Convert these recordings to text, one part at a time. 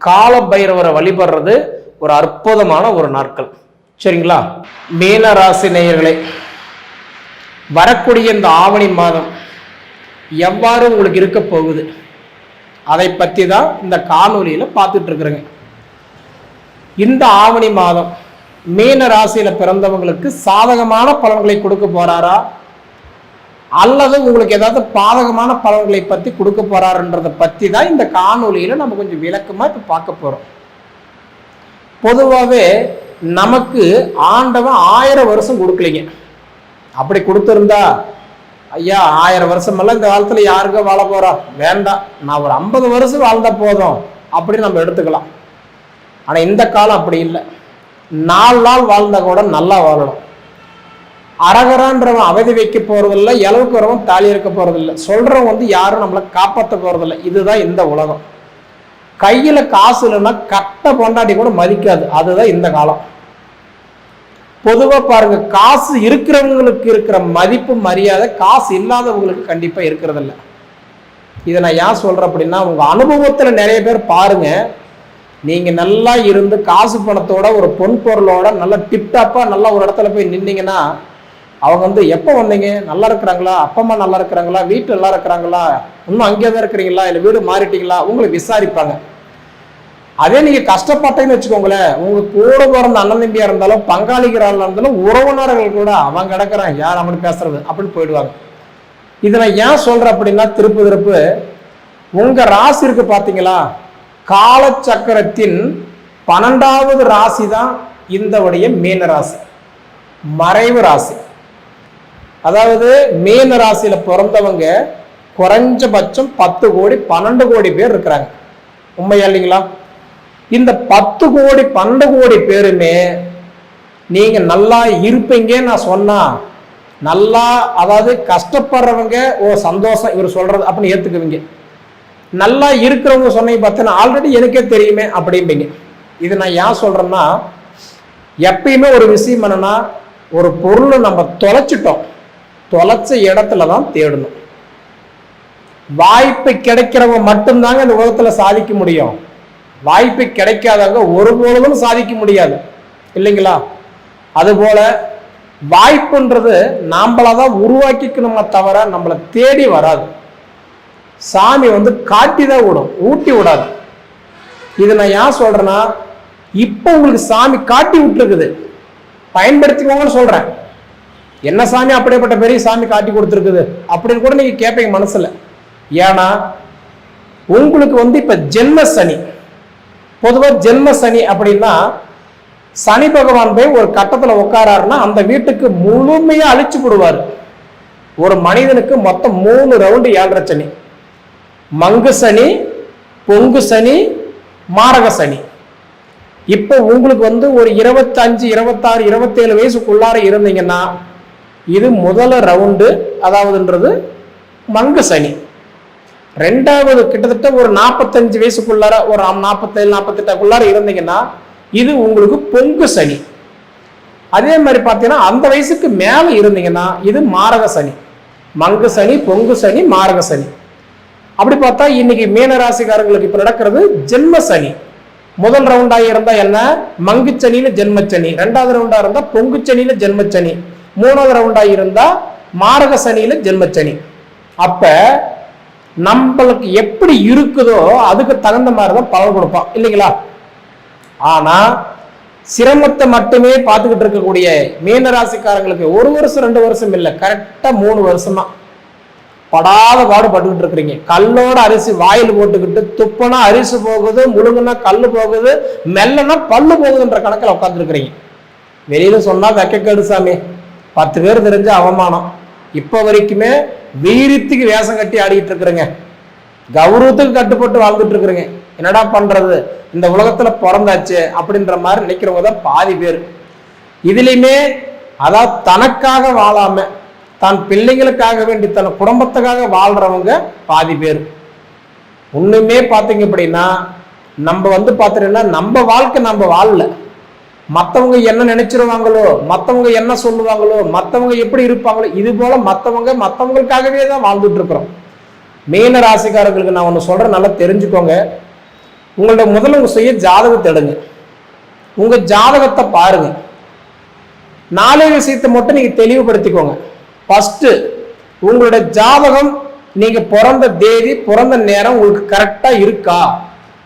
கால பைரவரை வழிபடுறது ஒரு அற்புதமான ஒரு நாட்கள். சரிங்களா? மீன ராசி நேயர்களே வரக்கூடிய இந்த ஆவணி மாதம் எவ்வாறு உங்களுக்கு இருக்க போகுது? அதை பற்றி தான் இந்த காணொலியில் பார்த்துட்டு இருக்கிறேங்க. இந்த ஆவணி மாதம் மீன ராசியில் பிறந்தவங்களுக்கு சாதகமான பலன்களை கொடுக்க போறாரா? அல்லது உங்களுக்கு ஏதாவது பாதகமான பலன்களை பற்றி கொடுக்க போறாருன்றதை பற்றி தான் இந்த காணொலியில் நம்ம கொஞ்சம் விளக்கமாக இப்போ பார்க்க போகிறோம் பொதுவாகவே நமக்கு ஆண்டவன் ஆயிரம் வருஷம் கொடுக்கலைங்க. அப்படி கொடுத்துருந்தா ஐயா ஆயிரம் வருஷமெல்லாம் இந்த காலத்தில் யாருக்கோ வாழ போகிறா வேண்டாம். நான் ஒரு ஐம்பது வருஷம் வாழ்ந்தா போதும். அப்படின்னு நம்ம எடுத்துக்கலாம். ஆனால் இந்த காலம் அப்படி இல்லை. நாலு நாள் வாழ்ந்தா கூட நல்லா வாழணும். அரகரான்றவன் அவதி வைக்க போகிறதில்ல இளவுக்கு வரவன் தாலி இருக்க போகிறதில்ல சொல்றவன் வந்து யாரும் நம்மளை காப்பாற்ற போகிறதில்ல இதுதான் இந்த உலகம். கையில காசு இல்லைன்னா கட்ட பொண்டாட்டி கூட மதிக்காது. அதுதான் இந்த காலம். பொதுவா பாருங்க காசு இருக்கிறவங்களுக்கு இருக்கிற மதிப்பு மரியாதை காசு இல்லாதவங்களுக்கு கண்டிப்பா இருக்கிறதில்ல. இதை நான் ஏன் சொல்றேன் அப்படின்னா உங்க அனுபவத்துல நிறைய பேர் பாருங்க நீங்க நல்லா இருந்து காசு பணத்தோட ஒரு பொன் பொருளோட நல்லா டிப்டாப்பா நல்லா ஒரு இடத்துல போய் நின்னீங்கன்னா அவங்க வந்து எப்போ வந்தீங்க? நல்லா இருக்கிறாங்களா? அப்பா அம்மா நல்லா இருக்கிறாங்களா? வீட்டு நல்லா இருக்கிறாங்களா? இன்னும் அங்கே தான் இருக்கிறீங்களா? இல்லை வீடு மாறிட்டீங்களா? உங்களை விசாரிப்பாங்க. அதே நீங்க கஷ்டப்பட்டீங்கன்னு வச்சுக்கோங்களேன் உங்க கூட பிறந்த அண்ணன் தம்பியா இருந்தாலும் பங்காளிகளாக இருந்தாலும் உறவினர்கள் கூட அவன் கிடக்குறான் யார் அவனு பேசுறது? அப்படின்னு போயிடுவாங்க. இதை நான் ஏன் சொல்றேன் அப்படின்னா திருப்பு திருப்பு. உங்க ராசி இருக்கு பாத்தீங்களா? காலச்சக்கரத்தின் பன்னெண்டாவது ராசி தான் இந்த உடைய மீன ராசி. மறைவு ராசி. அதாவது மீன ராசியில பிறந்தவங்க குறைஞ்சபட்சம் பத்து கோடி பன்னெண்டு கோடி பேர் இருக்கிறாங்க. உண்மையா இல்லைங்களா? இந்த பத்து கோடி பன்னெண்டு கோடி பேருமே நீங்க நல்லா இருப்பீங்கன்னு நான் சொன்னா நல்லா அதாவது கஷ்டப்படுறவங்க ஓ சந்தோஷம் இவர் சொல்றது அப்படின்னு ஏத்துக்குவீங்க. நல்லா இருக்கிறவங்க சொன்னீங்க பார்த்தீங்கன்னா ஆல்ரெடி எனக்கே தெரியுமே அப்படிம்பீங்க. இது நான் ஏன் சொல்றேன்னா எப்பயுமே ஒரு விஷயம் என்னன்னா ஒரு பொருளை நம்ம தொலைச்சிட்டோம். தொலைச்ச இடத்துல தான் தேடணும். வாய்ப்பு கிடைக்கிறவங்க மட்டும்தாங்க இந்த உலகத்தில் சாதிக்க முடியும். வாய்ப்பு கிடைக்காதவங்க ஒருபொழுதும் சாதிக்க முடியாது. இல்லைங்களா? அதுபோல வாய்ப்புன்றது நாம்பளா தான் உருவாக்கிக்கணுமே தவிர நம்மளை தேடி வராது. சாமி வந்து காட்டி தான் விடும் ஊட்டி விடாது. இது நான் ஏன் சொல்றேன்னா இப்போ உங்களுக்கு சாமி காட்டி விட்டுருக்குது. பயன்படுத்திக்கோங்கன்னு சொல்றேன். என்ன சாமி அப்படியேப்பட்ட பெரிய சாமி காட்டி கொடுத்துருக்குது அப்படின்னு கூட நீங்கள் கேட்பீங்க மனசில். ஏன்னா உங்களுக்கு வந்து இப்போ ஜென்ம சனி பொதுவாக ஜென்ம சனி அப்படின்னா சனி பகவான் போய் ஒரு கட்டத்தில் உட்காராருன்னா அந்த வீட்டுக்கு முழுமையாக அழிச்சு விடுவார். ஒரு மனிதனுக்கு மொத்தம் மூணு ரவுண்டு ஏழரை சனி. மங்கு சனி பொங்கு சனி மாரக சனி. இப்போ உங்களுக்கு வந்து ஒரு இருபத்தஞ்சு இருபத்தாறு இருபத்தேழு வயசுக்குள்ளார இருந்தீங்கன்னா இது முதல் ரவுண்டு அதாவதுன்றது மங்கு சனி. ரெண்டாவது கிட்டத்தட்ட ஒரு நாற்பத்தஞ்சு வயசுக்குள்ளார ஒரு நாற்பத்தேழு நாற்பத்தெட்டாக்குள்ளார இருந்தீங்கன்னா இது உங்களுக்கு பொங்கு சனி. அதே மாதிரி பார்த்தீங்கன்னா அந்த வயசுக்கு மேலே இருந்தீங்கன்னா இது மாரக சனி. மங்கு சனி பொங்கு சனி மாரக சனி. அப்படி பார்த்தா இன்னைக்கு மீனராசிக்காரங்களுக்கு இப்போ நடக்கிறது ஜென்ம சனி. முதல் ரவுண்டாக இருந்தால் என்ன? மங்கு சனியில ஜென்மச்சனி ரெண்டாவது ரவுண்டாக இருந்தால் பொங்கு சனியில ஜென்மச்சனி மூணாவது ரவுண்டாக இருந்தால் மாரக சனியில் ஜென்மச்சனி. அப்போ நம்மளுக்கு எப்படி இருக்குதோ அதுக்கு தகுந்த மாதிரி தான் பலன் கொடுப்பான். இல்லைங்களா? ஆனால் சிரமத்தை மட்டுமே பார்த்துக்கிட்டு இருக்கக்கூடிய மீன ராசிக்காரங்களுக்கு ஒரு வருஷம் ரெண்டு வருஷம் இல்லை கரெக்டாக மூணு வருஷமா. படாத பாடுபட்டுக்கிட்டு இருக்கிறீங்க. கல்லோட அரிசி வாயில் போட்டுக்கிட்டு துப்புனா அரிசி போகுது முழுங்குனா கல் போகுது மெல்லனா பல்லு போகுதுன்ற கணக்கில் உட்காந்துருக்கிறீங்க வெளியில சொன்னா வெக்கக்கேடு சாமி. பத்து பேர் தெரிஞ்ச அவமானம். இப்போ வரைக்குமே வீரத்துக்கு வேஷம் கட்டி ஆடிக்கிட்டு இருக்கிறேங்க. கௌரவத்துக்கு கட்டுப்பட்டு வாழ்ந்துட்டு இருக்கிறேங்க. என்னடா பண்றது? இந்த உலகத்துல பிறந்தாச்சு அப்படின்ற மாதிரி நினைக்கிறவங்க தான் பாதி பேர். இதுலையுமே அதாவது தனக்காக வாழாம தான் பிள்ளைங்களுக்காக வேண்டி தன் குடும்பத்துக்காக வாழ்றவங்க பாதி பேர். ஒண்ணுமே பார்த்தீங்க அப்படின்னா நம்ம வந்து பார்த்தீங்கன்னா நம்ம வாழ்க்கை நம்ம வாழல. மற்றவங்க என்ன நினைச்சிருவாங்களோ மற்றவங்க என்ன சொல்லுவாங்களோ மற்றவங்க எப்படி இருப்பாங்களோ இது போல மற்றவங்க மற்றவங்களுக்காகவே தான் வாழ்ந்துட்டு இருக்கிறோம். மீன ராசிக்காரர்களுக்கு நான் ஒன்று சொல்கிறேன் நல்லா தெரிஞ்சுக்கோங்க. உங்களோட முதல்ல உங்கள் சுய ஜாதகத்தை எடுங்க. உங்கள் ஜாதகத்தை பாருங்க. நாலே விஷயத்தை மட்டும் நீங்கள் தெளிவுபடுத்திக்கோங்க. ஃபஸ்ட்டு உங்களோட ஜாதகம் நீங்கள் பிறந்த தேதி பிறந்த நேரம் உங்களுக்கு கரெக்டாக இருக்கா?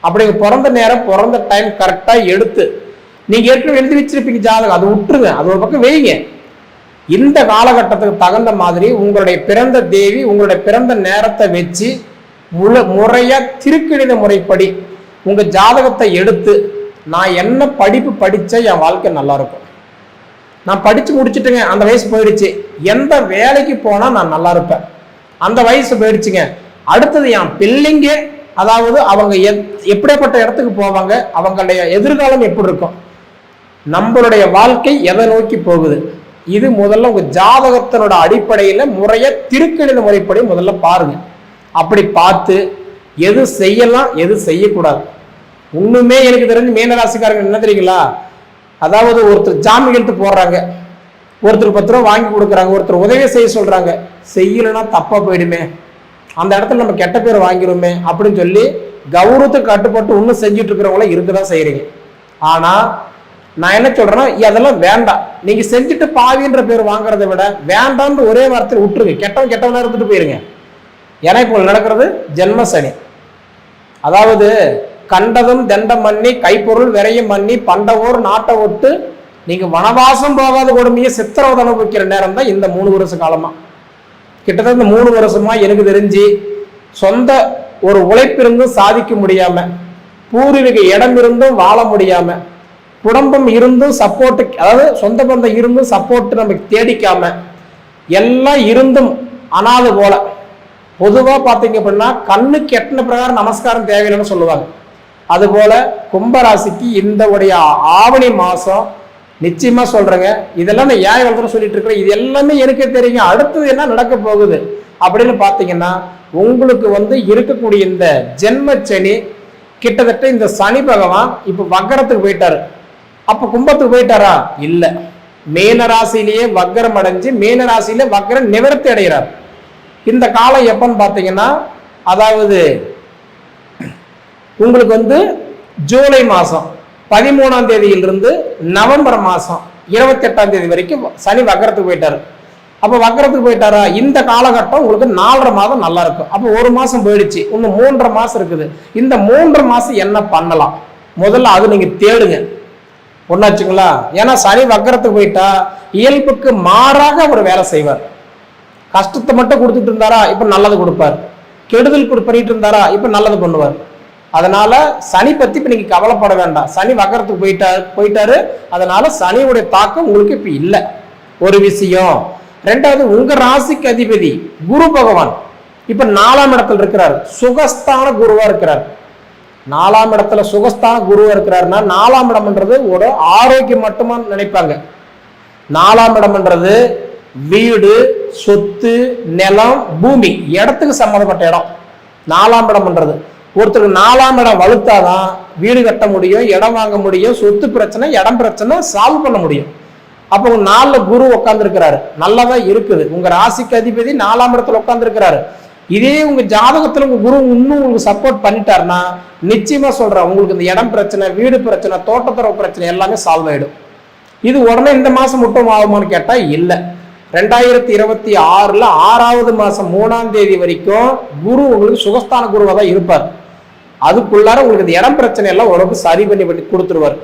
அப்படி பிறந்த நேரம் பிறந்த டைம் கரெக்டாக எடுத்து நீங்க ஏற்கனவே எழுதி வச்சிருப்பீங்க ஜாதகம். அதை விட்டுருங்க. அது ஒரு பக்கம் வைங்க. இந்த காலகட்டத்துக்கு தகுந்த மாதிரி உங்களுடைய பிறந்த தேவி உங்களுடைய பிறந்த நேரத்தை வச்சு முழு முறையா திருக்கணித முறைப்படி உங்க ஜாதகத்தை எடுத்து நான் என்ன படிப்பு படித்தா என் வாழ்க்கை நல்லா இருக்கும். நான் படிச்சு முடிச்சுட்டுங்க. அந்த வயசு போயிடுச்சு. எந்த வேலைக்கு போனா நான் நல்லா இருப்பேன். அந்த வயசு போயிடுச்சுங்க. அடுத்தது என் பிள்ளைங்க அதாவது அவங்க எத்- எப்படிப்பட்ட இடத்துக்கு போவாங்க அவங்களுடைய எதிர்காலம் எப்படி இருக்கும். நம்மளுடைய வாழ்க்கை எதை நோக்கி போகுது? இது முதல்ல உங்க ஜாதகத்தினோட அடிப்படையில முறைய திருக்கணித முறைப்படி முதல்ல பாருங்க. அப்படி பார்த்து எது செய்யலாம் எது செய்யக்கூடாது? ஒண்ணுமே எனக்கு தெரிஞ்சு மீனராசிக்காரங்க என்ன தெரியுங்களா? அதாவது ஒருத்தர் ஜாமீன் எடுத்து போடுறாங்க. ஒருத்தர் பத்து ரூபா வாங்கி கொடுக்குறாங்க. ஒருத்தர் உதவி செய்ய சொல்றாங்க. செய்யலைன்னா தப்பா போயிடுமே. அந்த இடத்துல நம்ம கெட்ட பேர் வாங்கிடுமே அப்படின்னு சொல்லி கௌரவத்துக்கு கட்டுப்பட்டு இன்னும் செஞ்சுட்டு இருக்கிறவங்கள இருக்கதான் செய்யறீங்க. ஆனா நான் என்ன சொல்றேன்னா அதெல்லாம் வேண்டாம். நீங்க செஞ்சுட்டு பாவின்ற பேர் வாங்குறதை விட வேண்டாம்னு ஒரே வார்த்தையில் விட்டுருங்க. கெட்டவன் கெட்டவனா இருந்துட்டு போயிருங்க. ஏன்னா இப்போ நடக்கிறது ஜென்ம சனி அதாவது கண்டதும் தண்டம் மண்ணி கைப்பொருள் விரையும் மண்ணி பண்டவோர் நாட்டை ஒட்டு நீங்க வனவாசம் போகாத கொடுமையை சித்திரவதை அனுபவிக்கிற நேரம் தான் இந்த மூணு வருஷ காலமா. கிட்டத்தட்ட இந்த மூணு வருஷமா எனக்கு தெரிஞ்சு சொந்த ஒரு உழைப்பிருந்தும் சாதிக்க முடியாம பூர்வீக இடம் இருந்தும் வாழ முடியாம குடும்பம் இருந்தும் சப்போர்ட்டு அதாவது சொந்த பந்தம் இருந்தும் சப்போர்ட் நமக்கு தேடிக்காம எல்லாம் இருந்தும் அனாது போல. பொதுவாக பார்த்தீங்க அப்படின்னா கண்ணுக்கு எட்டின பிரகாரம் நமஸ்காரம் தேவையில்லைன்னு சொல்லுவாங்க. அதுபோல கும்பராசிக்கு இந்த உடைய ஆவணி மாதம் நிச்சயமாக சொல்கிறேங்க இதெல்லாம் நான் ஏன் வளர்த்து சொல்லிட்டு இருக்கிறேன் இது எல்லாமே எனக்கே தெரியுங்க அடுத்தது என்ன நடக்க போகுது அப்படின்னு பார்த்தீங்கன்னா உங்களுக்கு வந்து இருக்கக்கூடிய இந்த ஜென்ம சனி கிட்டத்தட்ட இந்த சனி பகவான் இப்போ வக்கரத்துக்கு போயிட்டாரு. அப்ப கும்பத்துக்கு போயிட்டாரா? இல்ல. மீன ராசியிலேயே வக்கரம் அடைஞ்சு மீன ராசியில வக்கரம் நிவர்த்தி அடைகிறார். இந்த காலம் எப்பன்னு பார்த்தீங்கன்னா அதாவது உங்களுக்கு வந்து ஜூலை மாதம் பதிமூணாம் தேதியிலிருந்து நவம்பர் மாதம் இருபத்தெட்டாம் தேதி வரைக்கும் சனி வக்கரத்துக்கு போயிட்டாரு. அப்போ வக்கரத்துக்கு போயிட்டாரா? இந்த காலகட்டம் உங்களுக்கு நாலரை மாதம் நல்லா இருக்கும். அப்போ ஒரு மாதம் போயிடுச்சு இன்னும் மூன்றரை மாதம் இருக்குது. இந்த மூன்றரை மாதம் என்ன பண்ணலாம்? முதல்ல அது நீங்கள் தேடுங்க. ஒன்றாச்சுங்களா ஏன்னா சனி வக்கரத்துக்கு போயிட்டா இயல்புக்கு மாறாக அவர் வேலை செய்வார். கஷ்டத்தை மட்டும் கொடுத்துட்டு இருந்தாரா? இப்ப நல்லது கொடுப்பார். கெடுதல் கொடு- பண்ணிட்டு இருந்தாரா? இப்ப நல்லது பண்ணுவார். அதனால சனி பத்தி இப்ப நீங்க கவலைப்பட வேண்டாம். சனி வக்கரத்துக்கு போயிட்டார் போயிட்டாரு. அதனால சனியுடைய தாக்கம் உங்களுக்கு இப்ப இல்லை. ஒரு விஷயம். ரெண்டாவது உங்க ராசிக்கு அதிபதி குரு பகவான். இப்ப நாலாம் இடத்துல இருக்கிறார். சுகஸ்தான குருவா இருக்கிறார். நாலாம் இடத்துல சுகஸ்தான குருவாக இருக்கிறாருன்னா நாலாம் இடம்ன்றது ஒரு ஆரோக்கியம் மட்டுமா நினைப்பாங்க. நாலாம் இடம்ன்றது வீடு சொத்து நிலம் பூமி. இடத்துக்கு சம்மந்தப்பட்ட இடம். நாலாம் இடம்ன்றது ஒருத்தருக்கு நாலாம் இடம் வலுத்தாதான் வீடு கட்ட முடியும் இடம் வாங்க முடியும் சொத்து பிரச்சனை இடம் பிரச்சனை சால்வ் பண்ண முடியும். அப்போ உங்க குரு குரு நல்லா நல்லதா இருக்குது. உங்க ராசிக்கு அதிபதி நாலாம் இடத்துல உட்காந்துருக்கிறாரு இதே உங்க ஜாதகத்துல உங்க குரு இன்னும் உங்களுக்கு சப்போர்ட் பண்ணிட்டாருன்னா நிச்சயமா சொல்றேன் உங்களுக்கு இந்த இடம் பிரச்சனை வீடு பிரச்சனை தோட்டத்துறவு பிரச்சனை எல்லாமே சால்வ் ஆயிடும். இது உடனே இந்த மாசம் மட்டும் ஆகுமான்னு கேட்டா இல்ல. ரெண்டாயிரத்தி இருபத்தி ஆறுல ஆறாவது மாசம் மூணாம் தேதி வரைக்கும் குரு உங்களுக்கு சுகஸ்தான குருவா தான் இருப்பார். அதுக்குள்ளார உங்களுக்கு இந்த இடம் பிரச்சனை எல்லாம் உடம்பு சரி பண்ணி பண்ணி கொடுத்துருவாரு.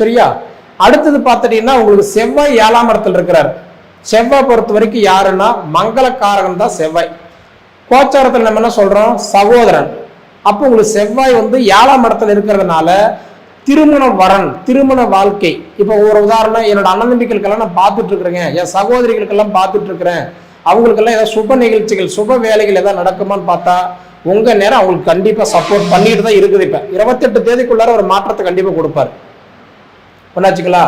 சரியா? அடுத்தது பார்த்துட்டீங்கன்னா உங்களுக்கு செவ்வாய் ஏழாம் இடத்துல இருக்கிறார். செவ்வாய் பொறுத்த வரைக்கும் யாருன்னா மங்களக்காரகன் தான் செவ்வாய். கோச்சாரத்தில் நம்ம என்ன சொல்றோம்? சகோதரன். அப்போ உங்களுக்கு செவ்வாய் வந்து ஏழாம் இடத்துல இருக்கிறதுனால திருமண வரன் திருமண வாழ்க்கை. இப்போ ஒரு உதாரணம் என்னோட அண்ணன் நான் பார்த்துட்டு இருக்கிறேங்க என் சகோதரிகளுக்கெல்லாம் பார்த்துட்டு இருக்கிறேன் அவங்களுக்கெல்லாம் ஏதாவது சுப நிகழ்ச்சிகள் சுப வேலைகள் ஏதாவது நடக்குமான்னு பார்த்தா உங்க நேரம் அவங்களுக்கு கண்டிப்பா சப்போர்ட் பண்ணிட்டு தான் இருக்குது இப்ப. இருபத்தெட்டு தேதிக்குள்ளார ஒரு மாற்றத்தை கண்டிப்பா கொடுப்பாரு. ஒன்னாச்சுங்களா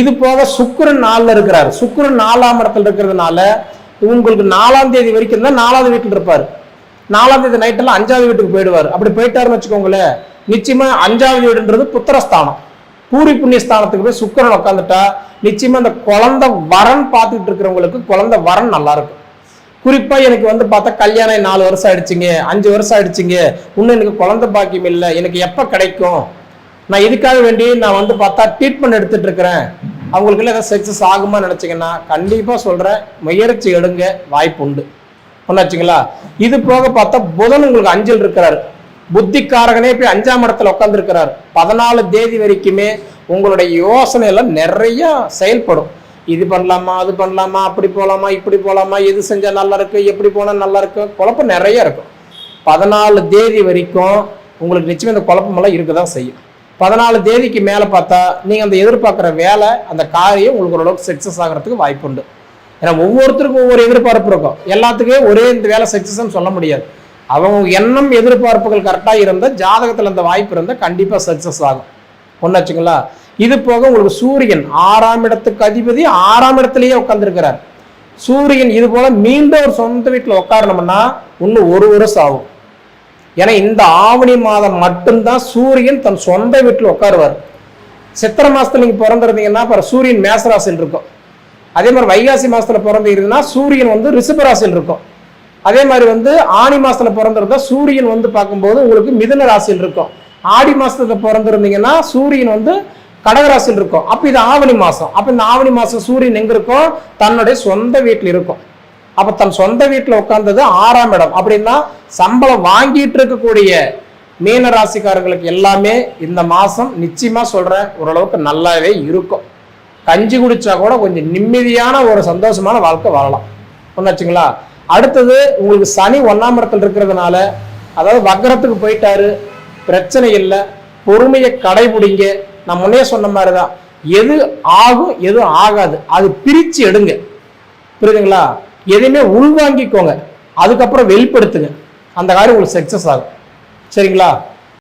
இது போக சுக்கிரன் நாளில் இருக்கிறார். சுக்கிரன் நாலாம் இடத்துல இருக்கிறதுனால உங்களுக்கு நாலாம் தேதி வரைக்கும் தான் நாலாவது வீட்டில் இருப்பார். நாலாம் தேதி நைட்டெல்லாம் அஞ்சாவது வீட்டுக்கு போயிடுவார். அப்படி போயிட்டாருன்னு வச்சுக்கோங்களேன் நிச்சயமா அஞ்சாவது வீடுன்றது புத்திரஸ்தானம். பூரி புண்ணியஸ்தானத்துக்கு போய் சுக்கரன் உட்காந்துட்டா நிச்சயமா அந்த குழந்தை வரன் பார்த்துட்டு இருக்கிறவங்களுக்கு குழந்தை வரன் நல்லா இருக்கும். குறிப்பா எனக்கு வந்து பார்த்தா கல்யாணம் நாலு வருஷம் ஆயிடுச்சுங்க அஞ்சு வருஷம் ஆயிடுச்சுங்க. இன்னும் எனக்கு குழந்தை பாக்கியம் இல்லை எனக்கு எப்ப கிடைக்கும்? நான் இதுக்காக வேண்டி நான் வந்து பார்த்தா ட்ரீட்மெண்ட் எடுத்துட்டு இருக்கிறேன். அவங்களுக்குள்ள ஏதாவது சக்ஸஸ் ஆகுமா நினச்சிங்கன்னா கண்டிப்பாக சொல்கிறேன் முயற்சி எடுங்க வாய்ப்பு உண்டு. ஒன்றாச்சுங்களா இது போக பார்த்தா புதன் உங்களுக்கு அஞ்சல் இருக்கிறாரு. புத்திக்காரகனே போய் அஞ்சாம் இடத்துல உட்காந்துருக்கிறார் பதினாலு தேதி வரைக்குமே உங்களுடைய யோசனை எல்லாம் நிறைய செயல்படும். இது பண்ணலாமா அது பண்ணலாமா அப்படி போகலாமா இப்படி போகலாமா எது செஞ்சால் நல்லா இருக்கு எப்படி போனால் நல்லா இருக்கும் குழப்பம் நிறைய இருக்கும். பதினாலு தேதி வரைக்கும் உங்களுக்கு நிச்சயம் இந்த குழப்பமெல்லாம் இருக்க தான் செய்யும். பதினாலு தேதிக்கு மேலே பார்த்தா நீங்கள் அந்த எதிர்பார்க்குற வேலை அந்த காரியம் உங்களுக்கு ஓரளவுக்கு சக்ஸஸ் ஆகிறதுக்கு வாய்ப்பு உண்டு. ஏன்னா ஒவ்வொருத்தருக்கும் ஒவ்வொரு எதிர்பார்ப்பு இருக்கும். எல்லாத்துக்குமே ஒரே இந்த வேலை சக்ஸஸ்ன்னு சொல்ல முடியாது. அவங்க எண்ணம் எதிர்பார்ப்புகள் கரெக்டாக இருந்தால் ஜாதகத்தில் அந்த வாய்ப்பு இருந்தால் கண்டிப்பாக சக்ஸஸ் ஆகும். ஒன்று வச்சுங்களா இது போக உங்களுக்கு சூரியன் ஆறாம் இடத்துக்கு அதிபதி ஆறாம் இடத்துலயே உட்காந்துருக்கிறார் சூரியன் இது போல மீண்டும் ஒரு சொந்த வீட்டில் உட்காரணும்னா இன்னும் ஒரு வருஷம் ஆகும். ஏன்னா இந்த ஆவணி மாதம் மட்டும்தான் சூரியன் தன் சொந்த வீட்டில் உட்காருவார். சித்திரை மாதத்தில் நீங்கள் பிறந்திருந்தீங்கன்னா அப்புறம் சூரியன் மேசராசில் இருக்கும். அதே மாதிரி வைகாசி மாதத்தில் பிறந்தீங்கன்னா சூரியன் வந்து ரிஷபராசியில் இருக்கும். அதே மாதிரி வந்து ஆணி மாதத்தில் பிறந்திருந்தா சூரியன் வந்து பார்க்கும்போது உங்களுக்கு மிதுன ராசியில் இருக்கும். ஆடி மாதத்தில் பிறந்திருந்தீங்கன்னா சூரியன் வந்து கடகராசியில் இருக்கும். அப்போ இது ஆவணி மாதம் அப்போ இந்த ஆவணி மாதம் சூரியன் எங்கே இருக்கும் தன்னுடைய சொந்த வீட்டில் இருக்கும். அப்ப தன் சொந்த வீட்டில் உட்கார்ந்தது ஆறாம் இடம். அப்படின்னா சம்பளம் வாங்கிட்டு இருக்கக்கூடிய மீன ராசிக்காரங்களுக்கு எல்லாமே இந்த மாசம் நிச்சயமா சொல்றேன் ஓரளவுக்கு நல்லாவே இருக்கும். கஞ்சி குடிச்சா கூட கொஞ்சம் நிம்மதியான ஒரு சந்தோஷமான வாழ்க்கை வாழலாம். ஒன்னாச்சுங்களா அடுத்தது உங்களுக்கு சனி ஒன்னாம் இடத்துல இருக்கிறதுனால அதாவது வக்கரத்துக்கு போயிட்டாரு பிரச்சனை இல்லை பொறுமையை கடைபிடிங்க. நான் முன்னே சொன்ன மாதிரி தான் எது ஆகும் எது ஆகாது அது பிரித்து எடுங்க. புரியுதுங்களா? எதையுமே உள்வாங்கிக்கோங்க. அதுக்கப்புறம் வெளிப்படுத்துங்க. அந்த காரியம் உங்களுக்கு சக்சஸ் ஆகும். சரிங்களா?